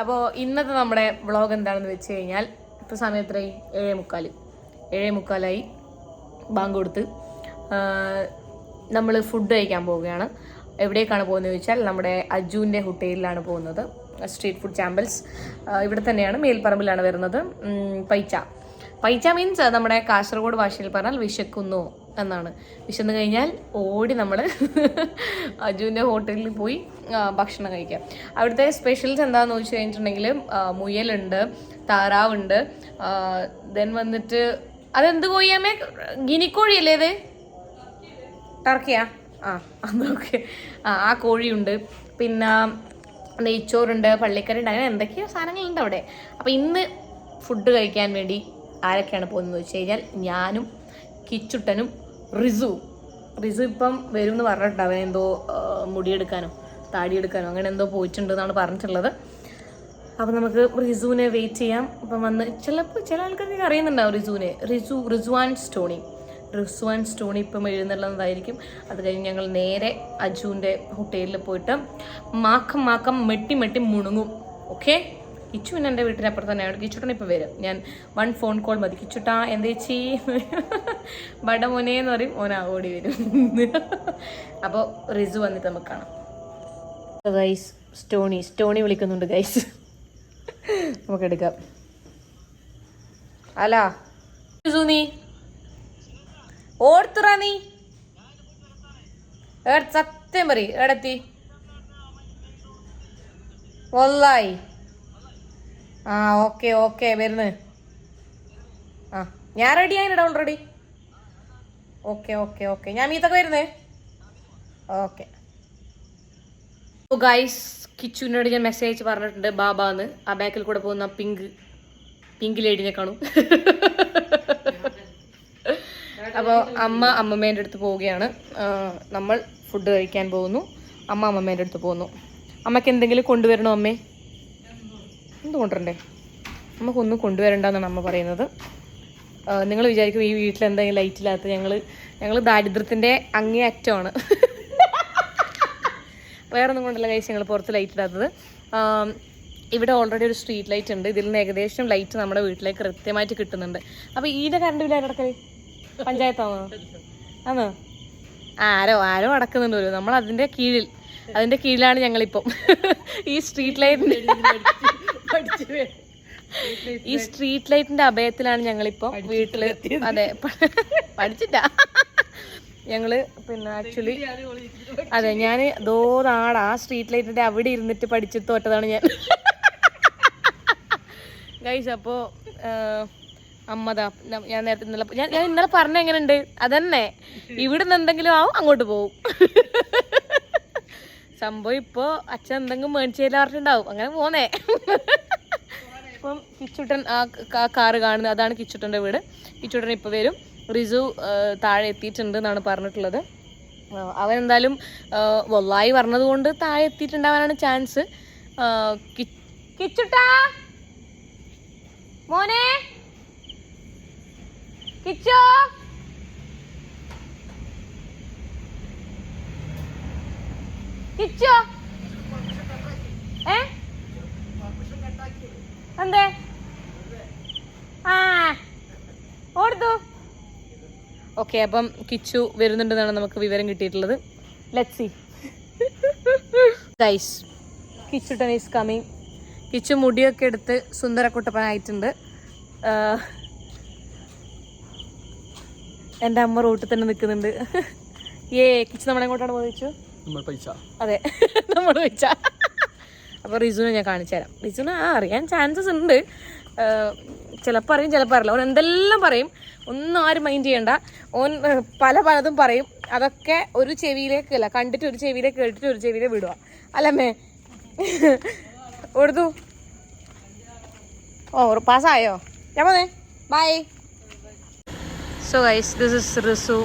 അപ്പോൾ ഇന്നത്തെ നമ്മുടെ വ്ളോഗ് എന്താണെന്ന് വെച്ച് കഴിഞ്ഞാൽ ഇപ്പോൾ സമയം എത്രയായി ഏഴേ മുക്കാൽ ഏഴേ മുക്കാലായി. ബാങ്ക് കൊടുത്ത്. നമ്മൾ ഫുഡ് കഴിക്കാൻ പോവുകയാണ്. എവിടേക്കാണ് പോകുന്നത് ചോദിച്ചാൽ നമ്മുടെ അജുവിന്റെ ഹോട്ടലിലാണ് പോകുന്നത്. സ്ട്രീറ്റ് ഫുഡ് ചാമ്പൽസ് ഇവിടെ തന്നെയാണ് മേൽപ്പറമ്പിലാണ് വരുന്നത്. പൈച്ച. പൈച്ച മീൻസ് നമ്മുടെ കാസർഗോഡ് ഭാഷയിൽ പറഞ്ഞാൽ വിശക്കുന്നു. എന്നാണ്. വിശന്ന് കഴിഞ്ഞാൽ ഓടി നമ്മൾ അജുവിന്റെ ഹോട്ടലിൽ പോയി ഭക്ഷണം കഴിക്കാം. അവിടുത്തെ സ്പെഷ്യൽസ് എന്താണെന്ന് ചോദിച്ചു കഴിഞ്ഞിട്ടുണ്ടെങ്കിൽ മുയലുണ്ട് താറാവുണ്ട് ദെൻ വന്നിട്ട് അതെന്ത് കോഴിയാമേ ഗിനിക്കോഴിയല്ലേ ഇത്? ടർക്കിയാ? ആ അതൊക്കെ. ആ ആ കോഴിയുണ്ട്. പിന്നെ നെയ്ച്ചോറുണ്ട് പള്ളിക്കറി ഉണ്ട് അങ്ങനെ എന്തൊക്കെയോ സാധനങ്ങളുണ്ട് അവിടെ. അപ്പോൾ ഇന്ന് ഫുഡ് കഴിക്കാൻ വേണ്ടി ആരൊക്കെയാണ് പോകുന്നത് വെച്ച് കഴിഞ്ഞാൽ ഞാനും കിച്ചുട്ടനും റിസു. റിസു ഇപ്പം വരും എന്ന് പറഞ്ഞിട്ടുണ്ട്. അവൻ എന്തോ മുടിയെടുക്കാനോ താടിയെടുക്കാനോ അങ്ങനെ എന്തോ പോയിട്ടുണ്ട് എന്നാണ് പറഞ്ഞിട്ടുള്ളത്. അപ്പം നമുക്ക് റിസുവിനെ വെയിറ്റ് ചെയ്യാം. അപ്പം വന്ന് ചിലപ്പോൾ ചില ആൾക്കാർക്ക് അറിയുന്നുണ്ടാവും റിസുവിനെ. റിസു റിസുവാൻ സ്റ്റോണി. റിസുവാൻ സ്റ്റോണി ഇപ്പം എഴുന്നള്ളതായിരിക്കും. അത് കഴിഞ്ഞ് ഞങ്ങൾ നേരെ അജുവിന്റെ ഹോട്ടലിൽ പോയിട്ട് മാക്കം മാക്കം മെട്ടി മെട്ടി മുണുങ്ങും. ഓക്കെ കിച്ചു പിന്നെ എന്റെ വീട്ടിനപ്പുറത്ത് തന്നെ തന്നെയാണ് കിച്ചുട്ടൻ ഇപ്പോൾ വരും. ഞാൻ വൺ ഫോൺ കോൾ മതി. കിച്ചുട്ടാ എന്തേച്ചി ബട മോനെ എന്ന് പറയും. മോന ഓടി വരും. അപ്പോൾ റിസു വന്നിട്ട് നമുക്ക് കാണാം. Guys Stony. സ്റ്റോണി വിളിക്കുന്നുണ്ട് ഗൈസ് നമുക്ക് എടുക്കാം. അല്ല. നീ? ഓർത്തുറ നീ? സത്യം പറയും. എടത്തി വല്ലായി. ആ ഓക്കെ ഓക്കെ വരുന്നു ആ ഞാൻ റെഡി ആയിട്ട് down ready okay okay okay. ഞാൻ മീത്തൊക്കെ വരുന്നേ. ഓക്കെ. ഗൈസ് കിച്ചുവിനോട് ഞാൻ മെസ്സേജ് പറഞ്ഞിട്ടുണ്ട് ബാബാന്ന്. ആ ബാക്കിൽ കൂടെ പോകുന്ന പിങ്ക് പിങ്ക് ലേഡിനെ കാണും. അപ്പോൾ അമ്മ അമ്മമ്മേന്റെ അടുത്ത് പോവുകയാണ്. നമ്മൾ ഫുഡ് കഴിക്കാൻ പോകുന്നു. അമ്മ അമ്മമ്മേന്റെ അടുത്ത് പോകുന്നു. അമ്മയ്ക്ക് എന്തെങ്കിലും കൊണ്ടുവരണോ അമ്മേ? എന്ത് കൊണ്ടുവരണ്ടേ നമുക്കൊന്നും കൊണ്ടുവരണ്ടെന്നാണ് അമ്മ പറയുന്നത്. നിങ്ങൾ വിചാരിക്കും ഈ വീട്ടിൽ എന്തെങ്കിലും ലൈറ്റ് ഇല്ലാത്ത ഞങ്ങൾ ഞങ്ങൾ ദാരിദ്ര്യത്തിന്റെ അങ്ങേ അറ്റമാണ്. വേറെ ഒന്നും കൊണ്ടല്ല കഴിച്ച് ഞങ്ങൾ പുറത്ത് ലൈറ്റ് ഇടാത്തത്. ഇവിടെ ഓൾറെഡി ഒരു സ്ട്രീറ്റ് ലൈറ്റ് ഉണ്ട്. ഇതിൽ നിന്ന് ഏകദേശം ലൈറ്റ് നമ്മുടെ വീട്ടിലേക്ക് കൃത്യമായിട്ട് കിട്ടുന്നുണ്ട്. അപ്പോൾ ഈടെ കറണ്ട് ബില്ല് അടക്കൽ? പഞ്ചായത്താണോ? ആണോ? ആരോ ആരോ അടക്കുന്നുണ്ട് ഒരു നമ്മൾ അതിന്റെ കീഴിൽ അതിന്റെ കീഴിലാണ് ഞങ്ങളിപ്പം. ഈ സ്ട്രീറ്റ് ലൈറ്റിന്റെ ഈ സ്ട്രീറ്റ് ലൈറ്റിന്റെ അഭയത്തിലാണ് ഞങ്ങളിപ്പോ വീട്ടിൽ അതെ പഠിച്ചില്ല. ഞങ്ങൾ പിന്നെ ആക്ച്വലി അതെ ഞാൻ ദോ നാട് ആ സ്ട്രീറ്റ് ലൈറ്റിന്റെ അവിടെ ഇരുന്നിട്ട് പഠിച്ചു തോറ്റതാണ് ഞാൻ. ഗൈസ് അപ്പോ അമ്മതാ ഞാൻ നേരത്തെ ഇന്നലെ ഞാൻ ഞാൻ ഇന്നലെ പറഞ്ഞ എങ്ങനെയുണ്ട്? അതന്നെ. ഇവിടുന്ന് എന്തെങ്കിലും ആവും അങ്ങോട്ട് പോവും. സംഭവം ഇപ്പോ അച്ഛൻ എന്തെങ്കിലും മേടിച്ചില്ല പറഞ്ഞിട്ടുണ്ടാവും. അങ്ങനെ പോന്നേ. ഇപ്പം കിച്ചുട്ടൻ ആ കാറ് കാണുന്നത് അതാണ് കിച്ചുട്ടന്റെ വീട്. കിച്ചുട്ടൻ ഇപ്പോൾ വരും. റിസു താഴെ എത്തിയിട്ടുണ്ട് എന്നാണ് പറഞ്ഞിട്ടുള്ളത്. അവൻ എന്തായാലും വൊള്ളായി വൊല്ലായി പറഞ്ഞത് കൊണ്ട് താഴെ എത്തിയിട്ടുണ്ടാവാനാണ് ചാൻസ് കിച്ചുട്ടാ! മോനെ! കിച്ചോ! കിച്ചോ ഏ? എന്തേ? ആ. ഓടുത്തു. ഓക്കെ അപ്പം കിച്ചു വരുന്നുണ്ടെന്നാണ് നമുക്ക് വിവരം കിട്ടിയിട്ടുള്ളത്. ഗൈസ് കിച്ചു ടൺ കമ്മിങ് കിച്ചു മുടിയൊക്കെ എടുത്ത് സുന്ദരക്കുട്ടപ്പനായിട്ടുണ്ട്. എന്റെ അമ്മ റോട്ടിൽ തന്നെ നിൽക്കുന്നുണ്ട്. ഏ കിച്ചു നമ്മളെ എങ്ങോട്ടാണ് നമ്മൾ പൈസ. അതെ. നമ്മൾ വെച്ച അപ്പോൾ റിസുനെ ഞാൻ കാണിച്ചു തരാം. റിസുന ആ അറിയാൻ ചാൻസസ് ഉണ്ട്. ചിലപ്പോൾ അറിയും ചിലപ്പോൾ അറിയില്ല. ഓൻ എന്തെല്ലാം പറയും ഒന്നും ആരും മൈൻഡ് ചെയ്യണ്ട. ഓൻ പല പലതും പറയും. അതൊക്കെ ഒരു ചെവിയിലേക്ക് അല്ല കണ്ടിട്ട് ഒരു ചെവിയിലേക്ക് കേട്ടിട്ട് ഒരു ചെവിയിലേക്ക് വിടുക. അല്ലമ്മേ. കൊടുത്തു ഓ പാസ്സായോ ഞാൻ പോന്നേ bye so guys this is Rizu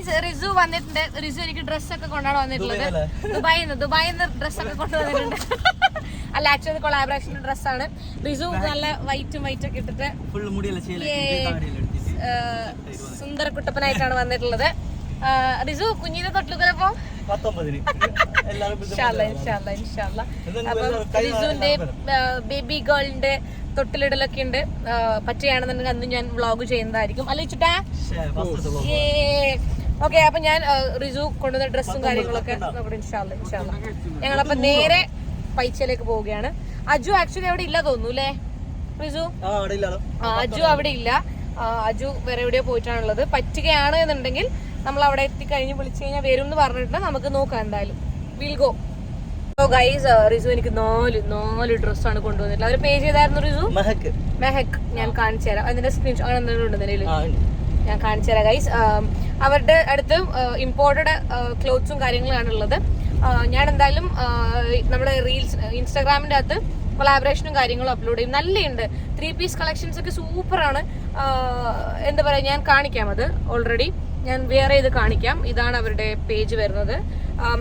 guys Rizu വന്നിട്ടുണ്ട്. റിസു എനിക്ക് ഡ്രസ്സൊക്കെ കൊണ്ടാണ് വന്നിട്ടുള്ളത്. ദുബായിൽ നിന്ന് ദുബായിൽ നിന്ന് ഡ്രസ്സൊക്കെ കൊണ്ടുവന്നിട്ടുണ്ട്. അല്ല ആക്ച്വലി കൊളാബറേഷൻ ഡ്രസ്സാണ് റിസു നല്ല വൈറ്റും വൈറ്റും ഒക്കെ ഇട്ടിട്ട് സുന്ദര കുട്ടപ്പനായിട്ടാണ് വന്നിട്ടുള്ളത്. റിസു കുഞ്ഞിനെ തൊട്ടിലുകളപ്പോ റിസുവിന്റെ ബേബി ഗേളിന്റെ തൊട്ടിലിടലൊക്കെ ഉണ്ട്. പറ്റുകയാണെന്നുണ്ടെങ്കിൽ അന്ന് ഞാൻ വ്ളോഗ് ചെയ്യുന്നതായിരിക്കും. അല്ലെ ചുട്ടാ? ഓക്കെ അപ്പൊ ഞാൻ റിജു കൊണ്ടുവന്ന ഡ്രസ്സും കാര്യങ്ങളൊക്കെ നമ്മുടെ ഇൻഷാല്ല ഇൻഷാല്ല ഞങ്ങളപ്പൊ നേരെ പൈച്ചയിലേക്ക് പോവുകയാണ്. അജു ആക്ച്വലി അവിടെ ഇല്ല തോന്നുന്നു അല്ലേ? റിജു? അജു അവിടെ ഇല്ല. അജു വേറെ എവിടെയോ പോയിട്ടാണുള്ളത്. പറ്റുകയാണ് എന്നുണ്ടെങ്കിൽ നമ്മൾ അവിടെ എത്തിക്കഴിഞ്ഞ് വിളിച്ചു കഴിഞ്ഞാൽ വരും എന്ന് പറഞ്ഞിട്ട് നമുക്ക് നോക്കാം എന്തായാലും. വിൽ ഗോ ഗൈസ് റിസു എനിക്ക് നാല് നാല് ഡ്രസ്സാണ് കൊണ്ടുവന്നിട്ടുള്ളത്. അവർ പേ ചെയ്തായിരുന്നു റിസു മെഹക്ക്. മെഹക്ക്. ഞാൻ കാണിച്ചു തരാം. അതിന്റെ സ്ക്രീൻഷോട്ട് അങ്ങനെ എന്തെങ്കിലും ഉണ്ട് നിലയിൽ ആ ഉണ്ട്. ഞാൻ കാണിച്ചു തരാം. ഗൈസ് അവരുടെ അടുത്ത് ഇമ്പോർട്ടഡ് ക്ലോത്ത്സും കാര്യങ്ങളാണ് ഉള്ളത് ഞാൻ എന്തായാലും നമ്മുടെ റീൽസ് ഇൻസ്റ്റാഗ്രാമിന്റെ അകത്ത് കൊളാബറേഷനും കാര്യങ്ങളും അപ്ലോഡ് ചെയ്യും. നല്ലുണ്ട് ത്രീ പീസ് കളക്ഷൻസ് ഒക്കെ സൂപ്പറാണ്. എന്താ പറയുക ഞാൻ കാണിക്കാം അത് ഓൾറെഡി ഞാൻ വെയർ ചെയ്ത് കാണിക്കാം. ഇതാണ് അവരുടെ പേജ് വരുന്നത്.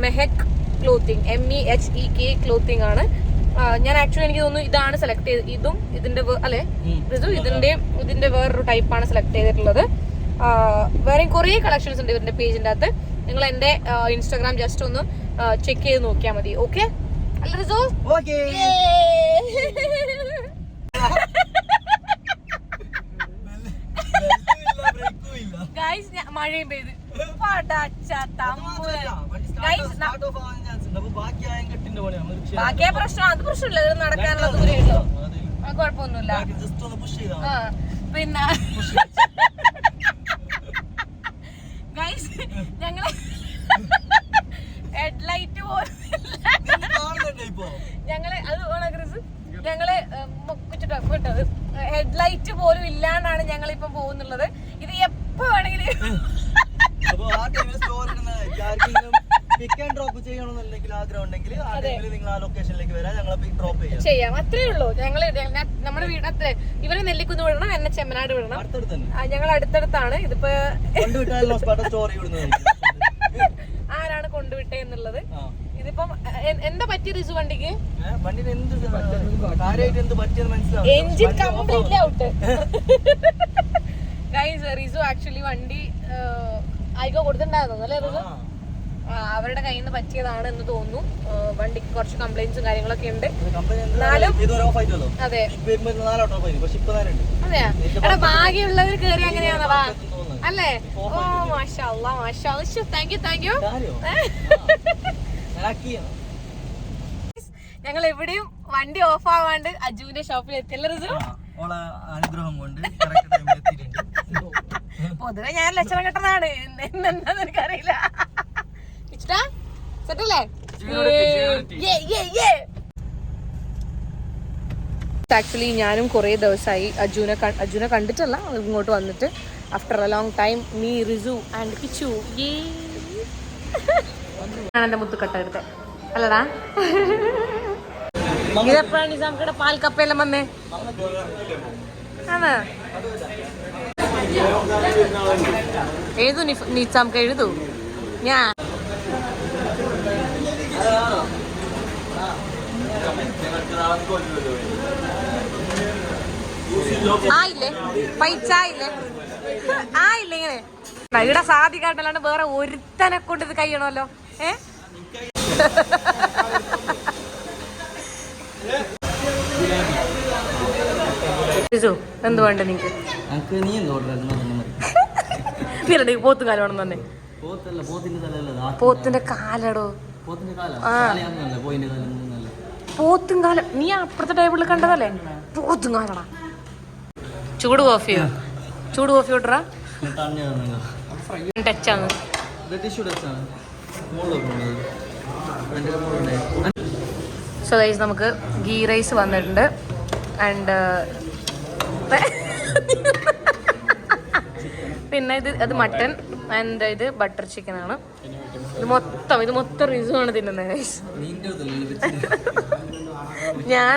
Mehak clothing M E H E K clothing ആണ്. ഞാൻ ആക്ച്വലി എനിക്ക് തോന്നുന്നു ഇതാണ് സെലക്ട് ചെയ്ത് ഇതും ഇതിന്റെ അല്ലെ? ഇതും ഇതിന്റെ ഇതിന്റെ വേറൊരു ടൈപ്പാണ് സെലക്ട് ചെയ്തിട്ടുള്ളത്. വേറെയും കുറേ കളക്ഷൻസ് ഉണ്ട് ഇവരുടെ പേജിന്റെ അകത്ത്. നിങ്ങൾ എന്റെ ഇൻസ്റ്റാഗ്രാം ജസ്റ്റ് ഒന്ന് ചെക്ക് ചെയ്ത് നോക്കിയാൽ മതി. ഓക്കെ അല്ല റിസോ ഗൈസ് മഴയും പെയ്ത്. ബാക്കിയാ പ്രശ്നം അത് പ്രശ്നമില്ല. ഇത് നടക്കാനുള്ള ദൂരം കുഴപ്പമൊന്നുമില്ല. പിന്നെ ഞങ്ങൾ ഹെഡ്ലൈറ്റ് പോലും ഞങ്ങൾ അത് ഓണാ ക്രിസ്? ഞങ്ങൾ ഹെഡ്ലൈറ്റ് പോലും ഇല്ലാണ്ടാണ് ഞങ്ങൾ ഇപ്പൊ പോകുന്നുള്ളത്. ഇത് എപ്പോ വേണമെങ്കിലും അപ്പൊ ആ ടൈമിൽ സ്റ്റോർ ഇടുന്നതായിരിക്കും ആർക്കെങ്കിലും പിക്ക് ആൻഡ് ഡ്രോപ്പ് ആ ടൈമിൽ നിങ്ങൾ ആ ലൊക്കേഷനിലേക്ക് വരാം ഞങ്ങളെ പിക്ക് ഡ്രോപ്പ് ചെയ്യാം. ചെയ്യാം. അത്രേ ഉള്ളൂ. ഞങ്ങൾ നമ്മുടെ വീട് അത്രേ. ഇവരെ നെല്ലിക്കുന്ന് വിടണം എന്നെ ചെമ്മനാട് വിടണം. ഞങ്ങൾ അടുത്തടുത്താണ്. ഇതിപ്പോ സ്റ്റോറി ആരാണ് കൊണ്ടുവിട്ടേ എന്നുള്ളത്? ഇതിപ്പം എന്താ പറ്റിയ റിസു വണ്ടിക്ക്? വണ്ടിന് എന്ത് കാര്യമായിട്ട് എന്ത് പറ്റിയെന്ന് മനസ്സിലാവും? Engine completely out guys Rizu actually വണ്ടി ആയിക്കോ കൊടുത്തിട്ടുണ്ടായിരുന്നു അല്ലേ റിസു? അവരുടെ കയ്യിൽ നിന്ന് പറ്റിയതാണ് എന്ന് തോന്നുന്നു. വണ്ടിക്ക് കുറച്ച് കംപ്ലൈന്റ്സും കാര്യങ്ങളൊക്കെ ഉണ്ട്. അതെ. അതെ ഭാഗ്യമുള്ളവർ കേറി അങ്ങനെയാണവാ അല്ലേ? ഓ മാഷാ മാഷാ താങ്ക് യു താങ്ക് യു ഞങ്ങൾ എവിടെയും വണ്ടി ഓഫ് ആവാണ്ട് അജുവിന്റെ ഷോപ്പിൽ എത്തില്ല റിസു? അനുഗ്രഹം കൊണ്ട് പൊതുവെ ഞാൻ ലക്ഷണം കെട്ടതാണ് എന്നെന്താ എനിക്കറിയില്ല ഇഷ്ടാ സെറ്റല്ലേ? ആക്ച്വലി ഞാനും കുറേ ദിവസമായി അജുനെ അജുനെ കണ്ടിട്ടല്ല ഇങ്ങോട്ട് വന്നിട്ട്. After a long time me Rizu and Kichu ഞാൻ എന്റെ മുത്തുക്കട്ട എടുത്തെ. അല്ലടാ. ഇതെപ്പോഴാണ് നിസാംക്കടെ പാൽ കപ്പയെല്ലാം വന്നേ? ആണ്? ഏതു നിസാംക്ക എഴുതു. ഞാൻ ആയില്ലേ? പൈസ ആയില്ലേ ആയില്ലേ ഇങ്ങനെ? ദാ ഇവിടെ സാധിക്കാട്ടല്ലാണ്ട് വേറെ ഒരുത്തനെ കൊണ്ട് ഇത് കഴിയണമല്ലോ. ഏ? എന്ത് വേണ്ട നിനക്ക്? നീ പോത്തും കാലം തന്നെ പോത്തിന്റെ കാലടോ. ആ. കാലയാന്നല്ല പോയിന്റെ കാലം മൂന്നല്ല പോത്തും കാലം. നീ അപ്പുറത്തെ ടേബിളിൽ കണ്ടതല്ലേ? പോത്തുംകാലടാ ചൂട് കോഫിയോ ചൂട് കോഫി ടച്ചാണ് മുകളിൽ സോ ഗൈസ് നമുക്ക് ഗീ റൈസ് വന്നിട്ടുണ്ട്. ആൻഡ് പിന്നെ ഇത് അത് മട്ടൺ ആൻഡ് ഇത് ബട്ടർ ചിക്കൻ ആണ്. ഇത് മൊത്തം ഇത് മൊത്തം റിസുമാണ് ആണ് തിന്നുന്നത് ഗൈസ്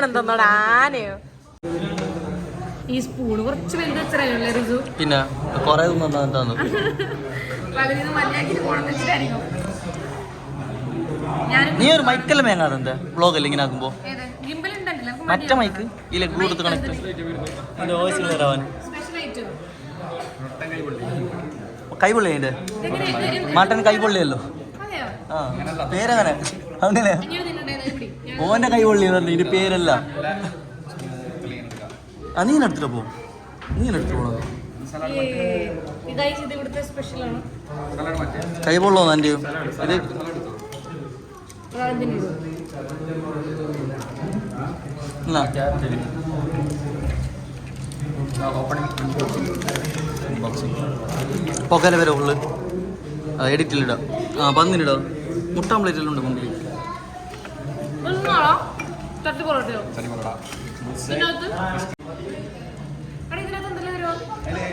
എന്തോന്നോട് ആനയോ? ഈ സ്പൂണ് കുറച്ച് വലുത് പിന്നെ കൊറേ തിന്നാ നീ ഒരു മൈക്കെല്ലാം ഇങ്ങനെ ആക്കുമ്പോ? ഏത്? ഗിംബൽ ഉണ്ടല്ലോ മറ്റേ മൈക്ക് ഇല്ല ഗ്ലൂ എടുത്ത് കണക്ട് എന്റെ വോയിസ് ക്ലിയർ ആവാൻ സ്പെഷ്യൽ ഐറ്റം കൈപൊള്ളി അതിന്റെ? മട്ടൻ കൈപൊള്ളിയല്ലോ. ആ പേരങ്ങനെ? അങ്ങനെ ഓന്റെ കൈ കൊള്ളി ഇതിന്റെ പേരല്ല. ആ നീ എടുത്തിട്ട് പോ. നീ എടുത്തു പോണത്. കൈ പൊള്ളോ നന്റെ ഇത് പൊക്കല വരെ ഉള്ളു. എഡിറ്റിലിടാം ആ പന്നിനിടാം മുട്ടാം പ്ലേറ്റിലുണ്ട് മുമ്പിൽ പൊറോട്ടയോ?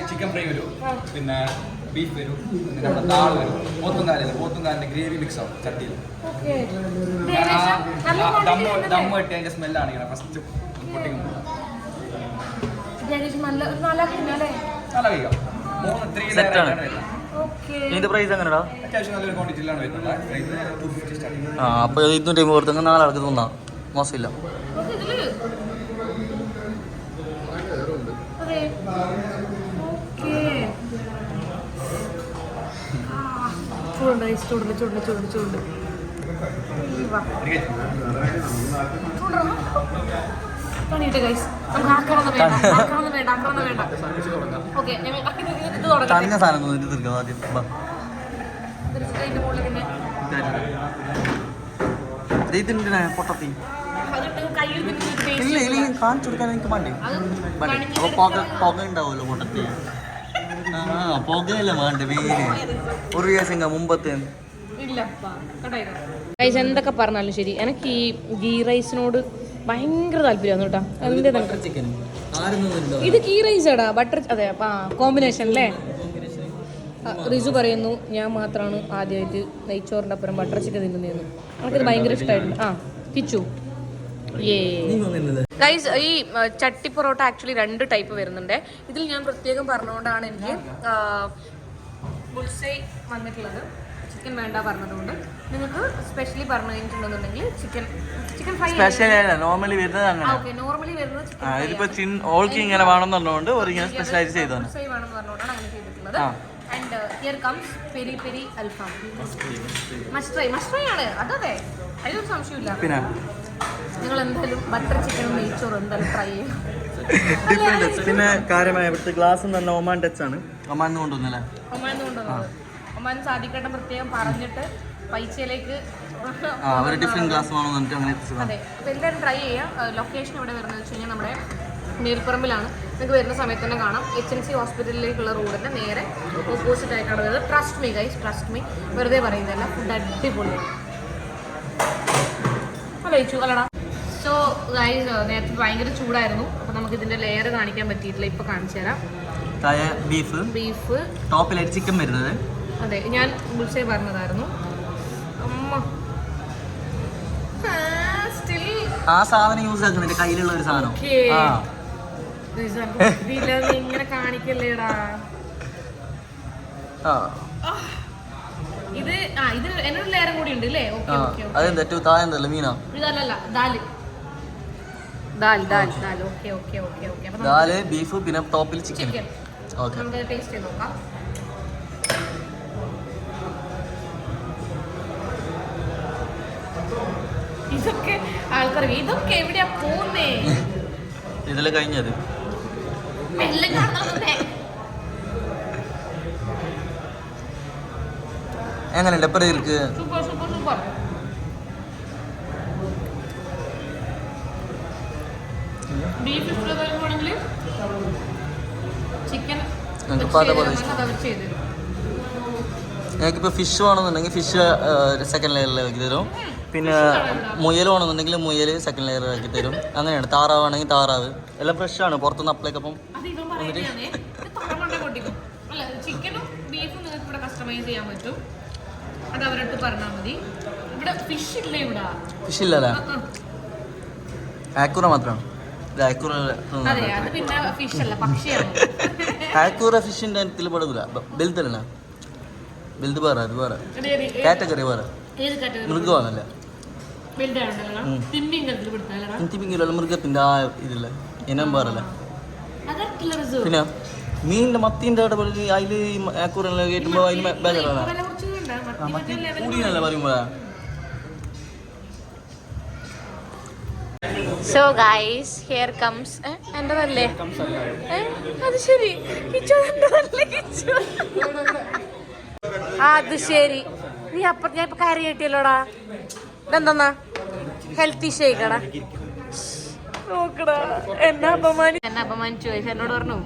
ചിക്കൻ ഫ്രൈ വരും പിന്നെ ബീഫ് വരും പിന്നെ നമ്മുടെ ദാൾ വരും പോത്തും കാലുണ്ട് പോത്തും കാലിന്റെ ഗ്രേവി മിക്സ് ആവും ചട്ടിയിൽ. ദമ്മ ദമ്മ് ഇട്ട് അതിന്റെ സ്മെല്ലാണ് ഇങ്ങനെ ഫസ്റ്റ് പൊട്ടിങ് നല്ല കഴിക്കാം മൂന്ന് ത്രീ സെറ്റ് ആണ്. ഓക്കെ ഇതിന്റെ പ്രൈസ് സ്റ്റാർട്ടിംഗ് ആ അപ്പോൾ ഇരുന്നൂറ്റി അമ്പത് കൊടുത്തെങ്കിൽ നാളെ ആൾക്ക് തോന്നാം. മോശമില്ല. ഇതിൽ? അതെ. ഓക്കെ. ചൂടുണ്ട് ചൂടുണ്ട് ചൂടുണ്ട് ചൂടുണ്ട് ചൂടുണ്ട്? പണിയിട്ട് ഗൈസ് നമുക്ക് വേണ്ട വേണ്ട വേണ്ട. ഓക്കെ ഇത് സാധനം തോന്നിട്ട് തീർക്കാം ആദ്യം. ഇതിന്റെ പൊട്ടത്തി. ഇല്ല ഇല്ല കാണിച്ചു കൊടുക്കാൻ എനിക്ക് വേണ്ടേ അപ്പൊ പുക പുക ഉണ്ടാവുമല്ലോ പൊട്ടത്തി. ആ പുകയല്ല വേണ്ട മെയിന് ഒരു ദിവസം മുമ്പത്തെ എന്തൊക്കെ പറഞ്ഞാലും ശരി. എനിക്ക് ഈ ഗീ റൈസിനോട് ഭയങ്കര താല്പര്യമാണ് കേട്ടോ. എന്ത് ചിക്കൻ ആരും ഇത് കീ ബട്ടർ അതെ ആ കോമ്പിനേഷൻ അല്ലേ? റിജു പറയുന്നു ഞാൻ മാത്രമാണ് ആദ്യമായിട്ട് നെയ്ച്ചോറിന്റെ അപ്പുറം ബട്ടർ ചിക്കൻ തിന്നുന്നതെന്ന് നമുക്കിത് ഭയങ്കര ഇഷ്ടമായിട്ടുണ്ട് ആ കിച്ചു ഗൈസ് ഈ ചട്ടി പൊറോട്ട ആക്ച്വലി രണ്ട് ടൈപ്പ് വരുന്നുണ്ട്. ഇതിൽ ഞാൻ പ്രത്യേകം പറഞ്ഞുകൊണ്ടാണ് എനിക്ക് ബുൾസൈ വന്നിട്ടുള്ളത്. ചിക്കൻ വേണ്ട പറഞ്ഞതുകൊണ്ട് നിങ്ങൾക്ക് സ്പെഷ്യലി പറഞ്ഞു കഴിഞ്ഞിട്ടുണ്ടെന്നുണ്ടെങ്കിൽ chicken chicken fry special normally വരുന്നത് അങ്ങനെ. ഓക്കെ നോർമലി വരുന്നത് ചിക്കൻ ആ ഇതിപ്പോ ചിൻ ഓൾക്ക് ഇങ്ങനെ ഒരു സ്പെഷ്യലൈസ് വേണമെന്ന് പറഞ്ഞുകൊണ്ടാണ് അങ്ങനെ ചെയ്തിട്ടുള്ളത്. And here comes peri peri alfaham must try must try ആണ്. അതതെ. അതിലൊരു സംശയമില്ല പിന്നെ? നിങ്ങൾ എന്തായാലും ബട്ടർ ചിക്കനും നെയ്ച്ചോറും എന്തായാലും ട്രൈ ചെയ്യും. ഡിഫറെന്റ് ടച്ച് പിന്നെ കാര്യമായ ഇവിടുത്തെ ഗ്ലാസ് തന്നെ ഒമാൻ ടച്ച് ആണ്. ഒമാൻ കൊണ്ടുവന്നല്ലേ? ഒമാൻ കൊണ്ടുവന്നത്. ഒമാൻ സാധിക്കട്ടം പ്രത്യേകം പറഞ്ഞിട്ട് പൈസയിലേക്ക് ഒരു ഡിഫറെന്റ് ഗ്ലാസ് വേണമെന്ന് അങ്ങനെ അതെ അപ്പോൾ എല്ലാവരും ട്രൈ ചെയ്യാം. ലൊക്കേഷൻ ഇവിടെ വരുന്നത് വെച്ച് കഴിഞ്ഞാൽ നമ്മുടെ മേൽപ്പറമ്പിലാണ്. നിങ്ങൾക്ക് വരുന്ന സമയത്ത് തന്നെ കാണാം. എച്ച് എൻ സി ഹോസ്പിറ്റലിലേക്കുള്ള റോഡിന്റെ നേരെ ഓപ്പോസിറ്റ് ആയിട്ടാണ് വരുന്നത്. Trust me guys trust me വെറുതെ പറയുന്നതല്ല. ഫുഡ് അടിപൊളിയാണ് കഴിച്ചു അല്ലടാ. സോ ഗൈസ് നേരത്തെ ഭയങ്കര ചൂടായിരുന്നു. അപ്പോൾ നമുക്ക് ഇതിന്റെ ലെയർ കാണിക്കാൻ പറ്റിയിട്ടില്ല. ഇപ്പോൾ കാണിച്ചു തരാം. ബീഫ് ബീഫ് ടോപ്പിലായിട്ട് ചിക്കൻ വരുന്നത്. അതെ ഞാൻ ബുൾസൈ പറഞ്ഞതായിരുന്നു. അമ്മ. ആ സാധനം യൂസ് ആക്കുന്നുണ്ട് കയ്യിലുള്ള ഒരു സാധനം. ഇങ്ങനെ കാണിക്കല്ലേടാ. ഇത് ആ ഇത് എന്നൊരു ലെയറും കൂടി ഉണ്ട് അല്ലേ അതെന്താ ഏറ്റവും താഴെ എന്തല്ലോ മീനാ? ഇതല്ലല്ല ദാൽ. ദാൽ ബീഫ് പിന്നെ ടോപ്പിൽ ചിക്കൻ ചിക്കൻ ഓക്കെ. നമുക്ക് ടേസ്റ്റ് ചെയ്ത് നോക്കാം. ഇതൊക്കെ ആൾക്കാർ ഇതൊക്കെ എവിടെയാ പോകുന്നേ ഇതെല്ലാം കഴിഞ്ഞത്. എല്ലാം സൂപ്പർ സൂപ്പർ സൂപ്പർ. ഫിഷ് വേണമെന്നുണ്ടെങ്കിൽ ഫിഷ് സെക്കൻഡ് ലെയറിൽ വെക്കി തരും. പിന്നെ മുയൽ വേണമെന്നുണ്ടെങ്കിൽ മുയൽ സെക്കൻഡ് ലെയർ ആക്കി തരും. അങ്ങനെയാണ്. താറാവ് ആണെങ്കിൽ താറാവ്. എല്ലാം ഫ്രഷ് ആണ്. പുറത്തുനിന്ന് അപ്ലൈ അത് ഇവൻ പറയുന്നതാണേ ഇത് തറമണ്ട പൊട്ടിക്കും. അല്ല ചിക്കനും ബീഫും നിങ്ങൾക്ക് ഇവിടെ കസ്റ്റമൈസ് ചെയ്യാൻ പറ്റും. അത് അവരടുത്ത് പറഞ്ഞാൽ മതി. ഇവിടെ ഫിഷ് ഇല്ല ഇവിടെ? ഫിഷ് ഇല്ലല്ലേ ആക്കൂറ മാത്രമാണ്. ആക്കൂറ ഫിഷിന്റെ ഇതിൽ പെടൂല ബെൽത്തല്ല ബെൽത്ത് അത് ഏത് കാറ്റഗറി കാറ്റഗറി മൃഗമാണല്ലേ? വലുതാണല്ലോ മൃഗത്തിന്റെ ആ ഇതില്ല? ഇനം റിസർവ് പിന്നെ മീനിന്റെ മത്തിന്റെ ഇടപെടൽ അതിൽ ആക്കൂറെല്ലാം കയറ്റുമ്പോൾ അതിന് ബേജാറാണ്? വില കുറച്ച് വേണ്ട കൂടിയിട്ടുണ്ട് മത്തി മറ്റേ ലെവൽ കൂടിയെന്നല്ലേ പറയുമ്പോ? സോ ഗൈസ് ഹിയർ കംസ് എന്റേതല്ലേ ഏ, അത് ശരി. കിച്ചു കിച്ചു. അത് ശരി. നീ അപ്പുറത്ത് ഞാൻ ഇപ്പൊ കയറി കിട്ടിയല്ലോടാ? ഇതെന്താ ഹെൽത്തി ഷേക്കടാ നോക്കടാ എന്നെ അപമാനി എന്നെ അപമാനിച്ചു ചോദിച്ചു എന്നോട് പറഞ്ഞു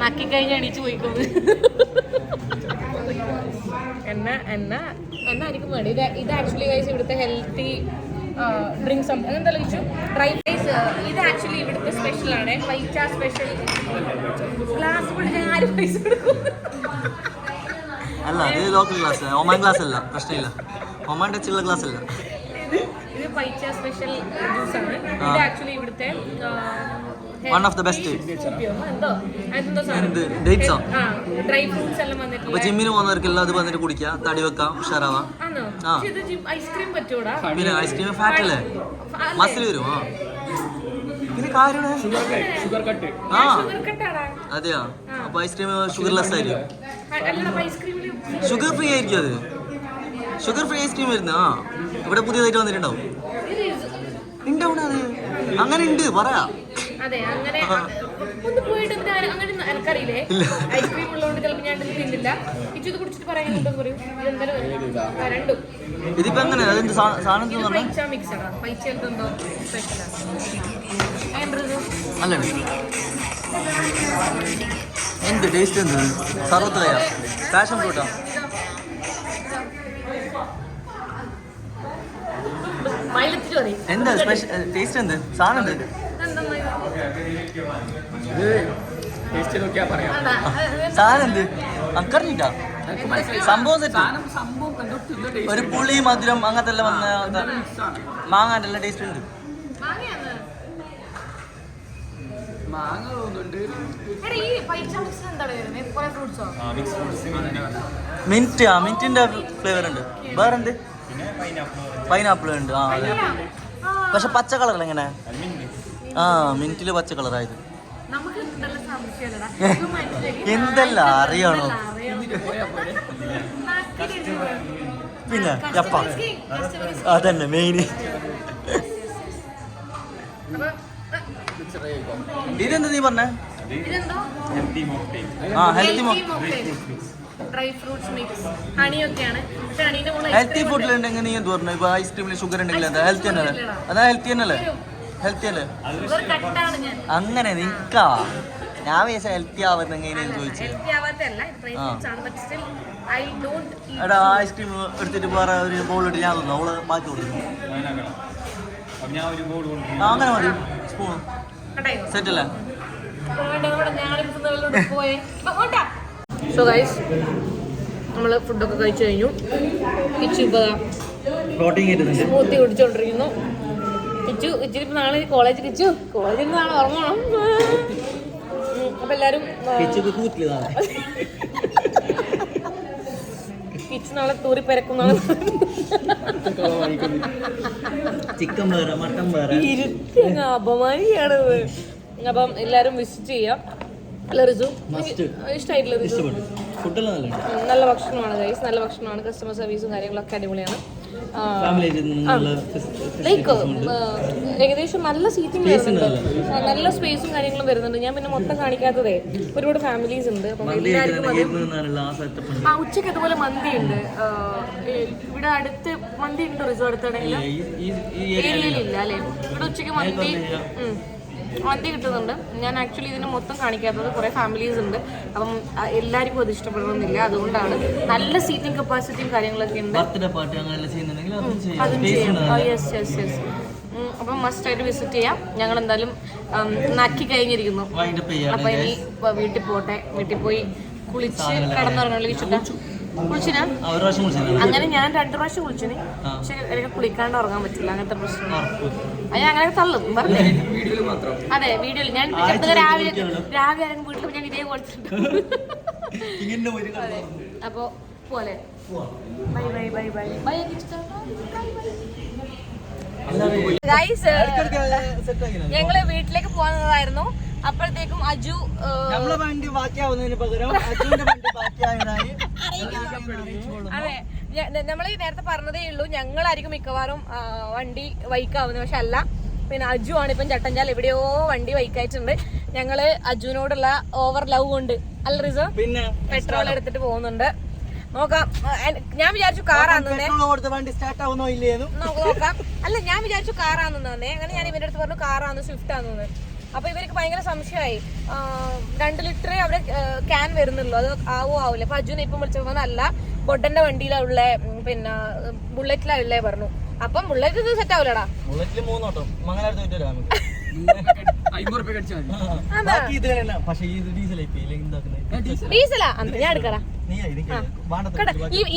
നക്കി കഴിഞ്ഞ് എണീച്ച് പോയിക്കോന്ന്. എന്നാ എന്നാ എന്നാ എനിക്ക് വേണ്ടി ഇത് ഇത് ആക്ച്വലി കഴിച്ച് ഇവിടുത്തെ ഹെൽത്തി ഡ്രിങ്ക്സ് എന്താ കഴിച്ചു ഡ്രൈ റൈസ് ഇത് ആക്ച്വലി ഇവിടുത്തെ സ്പെഷ്യലാണ് പൈച്ച സ്പെഷ്യൽ ഗ്ലാസ് പിടിച്ച് ആര് പൈസ കൊടുക്കും? അല്ല ഇത് ലോക്കൽ ഗ്ലാസ് ഒമാൻ ഗ്ലാസ് അല്ല. പ്രശ്നമില്ല. ഒമാൻ ടച്ചുള്ള ഗ്ലാസ് അല്ല. പൈച്ച സ്പെഷ്യൽ ജ്യൂസ് ആണ്. ഇത് ആക്ച്വലി ഇവിടുത്തെ ആ? ഡ്രൈ ഫ്രൂട്ട്സ് എല്ലാം അപ്പൊ ജിമ്മിന് പോകുന്നവർക്കെല്ലാം അത് വന്നിട്ട് കുടിക്കാം. തടി വെക്കാം ഉഷാറാവാം. ഐസ്ക്രീം പറ്റൂടാ? പിന്നെ ഐസ്ക്രീം ഫാറ്റ് അല്ലേ? മസിൽ വരും ആ. അതെയാ? അപ്പൊ ഐസ്ക്രീം ഷുഗർലെസ് ആയിരിക്കും. ഷുഗർ ഫ്രീ ആയിരിക്കും അത്. ഷുഗർ ഫ്രീ ഐസ്ക്രീം വരുന്ന ആ. ഇവിടെ പുതിയതായിട്ട് വന്നിട്ടുണ്ടാവും. അത് അങ്ങനെ ഉണ്ട് പറയാ അതെ അങ്ങനെ ഒന്ന് പോയിട്ട് അങ്ങനെ എനിക്കറിയില്ലേ ഐസ്ക്രീം ഉള്ളതുകൊണ്ട് ചിലപ്പോൾ ഞാൻ ഇത് തിന്നില്ല. ഇച്ചു ഇത് കുടിച്ചിട്ട് പറയാനുണ്ടെന്ന് പറയും. ഇതെന്തായാലും രണ്ടും ഇതിപ്പോ എങ്ങനെ? അതെന്ത് സാ- സാധനം ഇത് എന്ന് പൈച്ച മിക്സ് ആണ് പൈച്ച എന്തോ സ്പെഷ്യലാണ് അല്ല എന്ത് ടേസ്റ്റ് എന്ത് സർവത്തലയാ പാഷൻ ഫ്രൂട്ടാ എന്താ സ്പെഷ്യൽ ടേസ്റ്റ് എന്ത്? സാധനം എന്ത്? സാധനം എന്ത്? അക്കറിഞ്ഞിട്ടാ സംഭവം ഒരു പുളി മധുരം അങ്ങനത്തെ എല്ലാം വന്ന മാങ്ങാന്റെ എല്ലാം ടേസ്റ്റ് ഉണ്ട്. മാങ്ങ മിന്റ് ആ മിന്റിന്റെ ഫ്ലേവർ ഉണ്ട്. വേറെന്ത്? പൈനാപ്പിൾ ഉണ്ട്. ആ അതെ. പക്ഷെ പച്ച കളർ എങ്ങനെ ആ മിന്റിൽ പച്ച കളറായത് ഇത്. മനസ്സിലാക്കി. എന്തെല്ലാം അറിയണോ. പിന്നെ എപ്പ. അതന്നെ മെയിന് ഇതെന്ത് നീ പറഞ്ഞേ? ആ ഹെൽത്തി ഡ്രൈ ഫ്രൂട്ട്സ് മിക്സ് ഹണിയൊക്കെയാണ്. ഹെൽത്തി ഫുഡിലുണ്ടെങ്കിൽ നീ എന്ത് പറഞ്ഞു? ഇപ്പൊ ഐസ്ക്രീമിൽ ഷുഗർ ഉണ്ടെങ്കിൽ എന്താ? ഹെൽത്തി തന്നെ അതാ ഹെൽത്തി തന്നെയല്ലേ? ഹെൽത്തി അല്ലേ? ഒരു കട്ടാണ് ഞാൻ. അങ്ങനെ നിക്കാ. ഞാൻ വിചാരിച്ച ഹെൽത്തി ആവുന്നെങ്ങനെ ചോദിച്ചു? എടാ ഐസ്ക്രീം എടുത്തിട്ട് വേറെ ഒരു ബോൾ ഇട്ട് ഞാൻ തന്നു? അവൾ മാറ്റി കൊടുത്തു ഞാൻ ഒരു ബോർഡ് കൊണ്ട് ആ, അങ്ങനെ മതി. സ്പൂൺ കട്ടായോ സെറ്റ് അല്ലേ? സോ ഗൈസ് നമ്മൾ ഫുഡൊക്കെ കഴിച്ചു കഴിഞ്ഞു. കിച്ചു സ്മൂത്തി കുടിച്ചുകൊണ്ടിരിക്കുന്നു കിച്ചു ഇച്ചിരി ഇപ്പൊ നാളെ കോളേജ് കിച്ചു. കോളേജിൽ നിന്ന് നാളെ ഉറങ്ങണം. അപ്പൊ എല്ലാരും ആ, കിച്ചു നാളെ. തൂറി പെരക്കുന്നാണ് ചിക്കൻ വേറെ മട്ടൻ വേറെ. ഇരുത്തി അപമാനിയാണ്. അപ്പം എല്ലാരും വിസിറ്റ് ചെയ്യാം. അല്ല റിസു. ഇഷ്ടമായിട്ടില്ല റിസു നല്ല ഭക്ഷണമാണ് ഗൈസ് നല്ല ഭക്ഷണമാണ്. കസ്റ്റമർ സർവീസും കാര്യങ്ങളൊക്കെ അടിപൊളിയാണ്. ലൈക്ക് ഏകദേശം നല്ല സീറ്റിംഗ് വരുന്നുണ്ട്. നല്ല സ്പേസും കാര്യങ്ങളും വരുന്നുണ്ട്. ഞാൻ പിന്നെ മൊത്തം കാണിക്കാത്തതേ ഒരുപാട് ഫാമിലീസ് ഉണ്ട്. അപ്പം എല്ലാവർക്കും ആ ഉച്ചയ്ക്ക് അതുപോലെ മന്തി ഉണ്ട്. ഇവിടെ അടുത്ത് മന്തി ഉണ്ട് റിസോർട്ട് ഈ ഏരിയയിലില്ല അല്ലേ. ഇവിടെ ഉച്ചയ്ക്ക് മന്തി. മന്തി കിട്ടുന്നുണ്ട്. ഞാൻ ആക്ച്വലി ഇതിനെ മൊത്തം കാണിക്കാത്തത് കുറേ ഫാമിലീസ് ഉണ്ട്. അപ്പം എല്ലാവർക്കും അത് ഇഷ്ടപ്പെടണമെന്നില്ല. അതുകൊണ്ടാണ് നല്ല സീറ്റിംഗ് കപ്പാസിറ്റിയും കാര്യങ്ങളൊക്കെ ഉണ്ട്. അതും ചെയ്യാം. യെസ് യെസ് യെസ് അപ്പം മസ്റ്റ് ആയിട്ട് വിസിറ്റ് ചെയ്യാം. ഞങ്ങൾ എന്തായാലും നക്കി കഴിഞ്ഞിരിക്കുന്നു. അപ്പൊ ഇനി വീട്ടിൽ പോട്ടെ. വീട്ടിൽ പോയി കുളിച്ച് കടന്നുറങ്ങുള്ള വിശുദ്ധ കുളിച്ചിനാ? ഒരു പ്രാവശ്യം അങ്ങനെ ഞാൻ രണ്ടു പ്രാവശ്യം കുളിച്ചിന്. പക്ഷെ എനിക്ക് കുളിക്കാണ്ട് ഉറങ്ങാൻ പറ്റില്ല. അങ്ങനത്തെ പ്രശ്നം. ഞാൻ അങ്ങനെ തള്ളും. പറഞ്ഞേ അതെ വീഡിയോയിൽ ഞാൻ ചെറുപ്പം രാവിലെ രാവിലെ ആണെങ്കിൽ വീട്ടിൽ ഞാൻ ഇതേ അതെ. അപ്പോ പോലെ bye bye bye bye. Bye guys ഞങ്ങൾ വീട്ടിലേക്ക് പോകുന്നതായിരുന്നു. അപ്പോഴത്തേക്കും അജു നമ്മളെ വണ്ടി ബാക്കിയാവുന്നതിന് പകരം അജുവിന്റെ വണ്ടി ബാക്കിയായതായി അതെ നമ്മൾ നേരത്തെ പറഞ്ഞതേ ഉള്ളൂ ഞങ്ങളായിരിക്കും മിക്കവാറും വണ്ടി വൈക്കാവുന്നത്. പക്ഷെ അല്ല പിന്നെ അജു ആണ് ഇപ്പം ചട്ടഞ്ചാൽ എവിടെയോ വണ്ടി വൈക്കായിട്ടുണ്ട്. ഞങ്ങൾ അജുവിനോടുള്ള ഓവർ ലവ് കൊണ്ട് അല്ല റിസോ? പിന്നെ പെട്രോൾ എടുത്തിട്ട് പോകുന്നുണ്ട്. നോക്കാം. ഞാൻ വിചാരിച്ചു കാറാന്നേ പെട്രോൾ കൊടുത്ത വണ്ടി സ്റ്റാർട്ട് ആവുന്നോ ഇല്ലേന്നു നമുക്ക് നോക്കാം. അല്ല ഞാൻ വിചാരിച്ചു കാറാന്നു തന്നെ അങ്ങനെ ഞാൻ ഇവരുടെ അടുത്ത് പറഞ്ഞു കാറാന്ന് സ്വിഫ്റ്റ് ആണെന്ന്. അപ്പൊ ഇവർക്ക് ഭയങ്കര സംശയമായി. രണ്ട് ലിറ്ററേ അവിടെ ക്യാൻ വരുന്നുള്ളൂ. അത് ആവോ ആവില്ല അപ്പൊ അജുനെ ഇപ്പം വിളിച്ചപ്പോ അല്ല ബൊഡന്റെ വണ്ടിയിലുള്ള പിന്നെ ബുള്ളറ്റിലുള്ള ഉള്ളേ പറഞ്ഞു. അപ്പം ബുള്ളറ്റ് ഇത് സെറ്റ് ആവില്ലടാ ബുള്ളറ്റിൽ മൂന്നോട്ടം.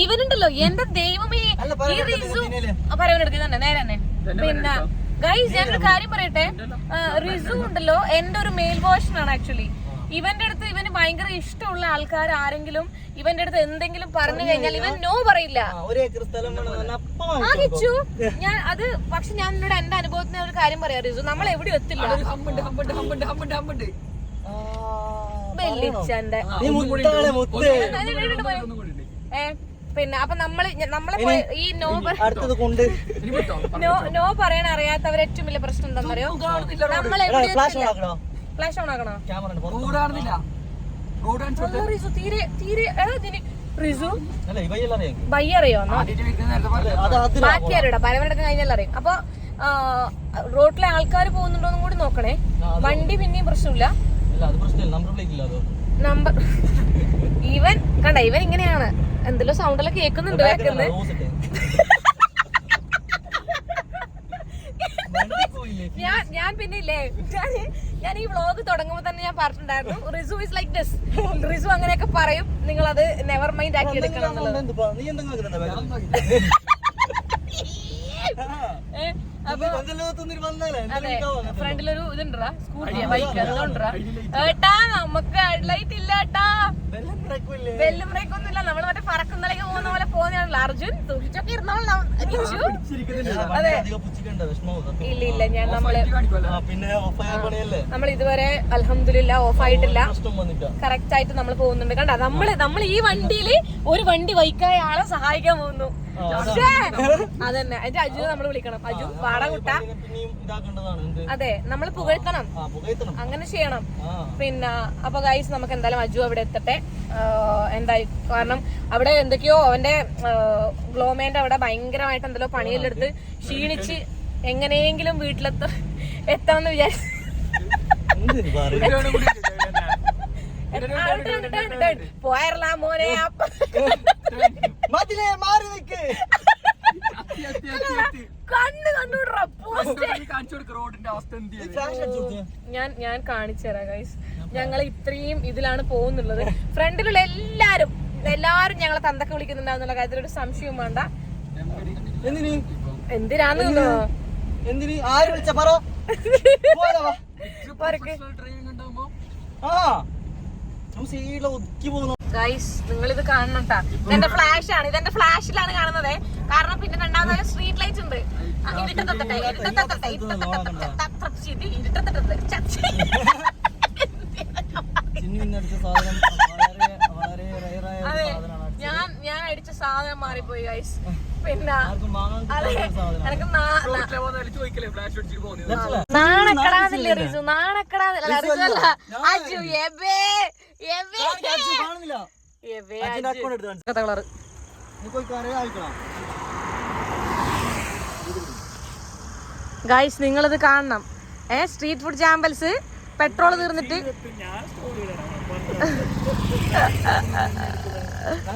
ഇവനുണ്ടല്ലോ. എന്റെ ദൈവമേ. ഈ റിസു എടുക്കുന്നുണ്ട് നേരെ തന്നെ. പിന്നെ ഗൈസ് ഞാനൊരു കാര്യം പറയട്ടെ? റിസു ഉണ്ടല്ലോ. എന്റെ ഒരു മെയിൽ വേർഷൻ ആണ് ആക്ച്വലി ഇവന്റെ അടുത്ത് ഇവന് ഭയങ്കര ഇഷ്ടമുള്ള ആൾക്കാർ ആരെങ്കിലും ഇവന്റെ അടുത്ത് എന്തെങ്കിലും പറഞ്ഞു കഴിഞ്ഞാൽ ഇവൻ നോ പറയില്ല. ആ, കിച്ചു ഞാൻ അത് പക്ഷെ ഞാൻ എന്നോട് എന്റെ അനുഭവത്തിന് ഒരു കാര്യം പറയാം റിസു. നമ്മൾ എവിടെ എത്തില്ല? വെല്ലിച്ചന്റെ നീ പിന്നെ അപ്പൊ നമ്മൾ നമ്മളെ ഈ നോ അടുത്തത് കൊണ്ട് നോ നോ പറയാൻ അറിയാത്തവർ ഏറ്റവും വലിയ പ്രശ്നം എന്താണെന്നറിയോ നമ്മൾ ഫ്ലാഷ് ഓൺ ആക്കണോ? റിസു തീരെ തീരെ റിസു അറിയാം. ബാക്കി പലവരുടെ കഴിഞ്ഞാൽ അറിയും. അപ്പൊ റോഡിലെ ആൾക്കാർ പോകുന്നുണ്ടോന്നും കൂടി നോക്കണേ. വണ്ടി പിന്നെയും പ്രശ്നമില്ല. ഇല്ല അത് പ്രശ്നമില്ല. നമ്പർ പ്ലേറ്റ് ഇല്ല അത് നമ്പർ ഇവൻ കണ്ട ഇവൻ ഇങ്ങനെയാണ്. എന്തെല്ലോ സൗണ്ട് കേക്കുന്നുണ്ട് കേൾക്കുന്നുണ്ട് പോയില്ലേ? ഞാൻ ഞാൻ പിന്നെ ഇല്ലേ ഞാൻ ഞാൻ ഈ വ്ളോഗ് തുടങ്ങുമ്പോൾ തന്നെ ഞാൻ പറഞ്ഞിട്ടുണ്ടായിരുന്നു Rizu is like this Rizu അങ്ങനെയൊക്കെ പറയും നിങ്ങൾ അത് നെവർ മൈൻഡ് ആക്കി എടുക്കണം അങ്ങനത്തെ? ഫ്രണ്ടിലൊരു ഇതുണ്ടാ സ്കൂട്ടിയാ ബൈക്ക് അതുകൊണ്ടാ നമുക്ക് ലൈറ്റ് ഇല്ല കേട്ടാ? വെല്ലും ബ്രേക്ക് ഒന്നും ഇല്ല നമ്മൾ മറ്റേ പറക്കുന്നലേക്ക് പോകുന്ന പോലെ പോകുന്നതാണല്ലോ. അർജുൻ സൂക്ഷിച്ചൊക്കെ ഇരുന്നോളാം. അതെ. ഇല്ല ഇല്ല. ഞാൻ നമ്മൾ നമ്മൾ ഇതുവരെ അലഹമില്ല ഓഫ് ആയിട്ടില്ല. കറക്റ്റ് ആയിട്ട് നമ്മൾ പോകുന്നുണ്ട്. കണ്ട? നമ്മൾ നമ്മൾ ഈ വണ്ടിയിൽ ഒരു വണ്ടി വൈക്കായ ആളെ സഹായിക്കാൻ പോകുന്നു. അതന്നെ. എന്റെ അജു നമ്മൾ വിളിക്കണം. അജു പാടകുട്ട അതെ നമ്മൾ പുകഴ്ത്തണം. അങ്ങനെ ചെയ്യണം. പിന്നെ അപ്പൊ ഗൈസ് നമുക്ക് എന്തായാലും അജു അവിടെ എത്തട്ടെ. എന്തായി കാരണം അവിടെ എന്തൊക്കെയോ അവന്റെ ഗ്ലോമേന്റെ അവിടെ ഭയങ്കരമായിട്ട് എന്തെല്ലോ പണിയിലെടുത്ത് എടുത്ത് ക്ഷീണിച്ച് എങ്ങനെയെങ്കിലും വീട്ടിലെത്ത എത്താമെന്ന് വിചാരിച്ചു പോയറലാ മോനെ അപ്പ മതിലേ മാറി നിക്ക്. കണ്ണ് കണ്ടുവിടറ. ഞാൻ ഞാൻ കാണിച്ചു തരാം ഗൈസ് ഞങ്ങൾ ഇത്രയും ഇതിലാണ് പോകുന്നുള്ളത്. ഫ്രണ്ടിലുള്ള എല്ലാരും എല്ലാരും ഞങ്ങളെ തന്തക്ക വിളിക്കുന്നുണ്ടാവുന്നുള്ള കാര്യത്തിൽ ഒരു സംശയവും വേണ്ട. എന്തിന്? എന്തിനാന്ന് തോന്നുന്നു? എന്തിന്? ആര് വിളിച്ച? പറ. ഒതുക്കി പോകുന്നു ഗൈസ് നിങ്ങൾ ഇത് കാണണം എന്റെ ഇതെന്റെ ഫ്ലാഷ് ആണ്. ഇതെന്റെ ഫ്ലാഷിലാണ് കാണുന്നത്. കാരണം പിന്നെ രണ്ടാമത് സ്ട്രീറ്റ് ലൈറ്റ് ഉണ്ട്. ഞാൻ ഞാൻ അടിച്ച സാധനം മാറിപ്പോയി ഗൈസ് പിന്നെ എനക്ക് നാ- നാ- റോഡിലെ പോകുന്ന ചോദിക്കല്ലേ ഫ്ലാഷ് അടിച്ചിട്ട് പോകുന്നത് മനസ്സിലാ? നാണക്കടാന്നില്ലേ റിസു? നാണക്കടാന്നില്ല അല്ല, റിസു അല്ല. അജു എബേ. കളറ് അയക്കണം ഗൈസ് നിങ്ങളിത് കാണണം. ഏ സ്ട്രീറ്റ് ഫുഡ് ചാമ്പൽസ് പെട്രോൾ തീർന്നിട്ട്.